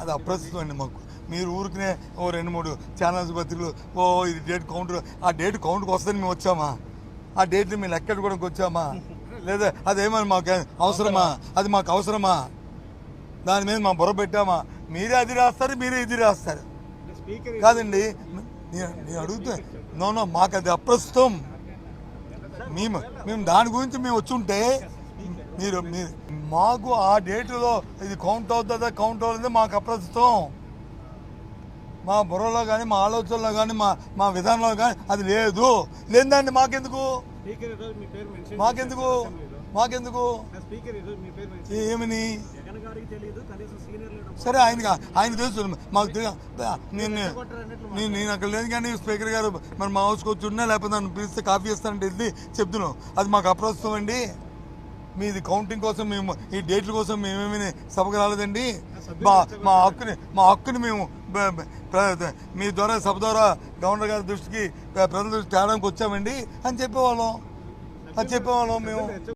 అది అప్రస్తుతం అండి మాకు. మీరు ఊరికనే ఓ రెండు మూడు ఛానల్స్ పత్రికలు ఓ ఇది డేట్ కౌంటర్ ఆ డేట్ కౌంట్కి వస్తుందని మేము వచ్చామా? ఆ డేట్ని మేము లెక్క కూడా వచ్చామా? లేదా అదేమని మాకు అవసరమా? అది మాకు అవసరమా? దాని మీద మా బుర్ర పెట్టామా? మీరే అది రాస్తారు మీరే ఇది రాస్తారు. స్పీకర్ కాదండి నేను అడుగుతా నో నో మాకు అది అప్రస్తుతం మేము మేము దాని గురించి మేము వచ్చి ఉంటే మీరు మీరు మాకు ఆ డేట్లో ఇది కౌంట్ అవుతుందా కౌంట్ అవుతుందా మాకు అప్రస్తుతం. మా బుర్రలో కానీ మా ఆలోచనలో కానీ మా మా విధానంలో కానీ అది లేదు. లేదండి మాకెందుకు? మాకెందుకు? మాకెందుకు? ఏమని? సరే ఆయనకి ఆయన తెలుసు. మాకు నేను నేను నేను అక్కడ లేదు కానీ స్పీకర్ గారు మరి మా హౌస్కి వచ్చి ఉన్నా లేకపోతే నన్ను పిలిస్తే కాఫీ ఇస్తానంటే వెళ్ళి చెప్తున్నాం అది మాకు అప్రస్తుతం అండి. మీది కౌంటింగ్ కోసం మేము ఈ డేట్ల కోసం మేమేమి సభకు రాలేదండి? మా మా హక్కుని మా హక్కుని మేము మీ ద్వారా సభ ద్వారా గవర్నర్ గారి దృష్టికి ప్ర- ప్రజల దృష్టికి తేడానికి వచ్చామండి అని చెప్పేవాళ్ళం. అది చెప్పేవాళ్ళం మేము.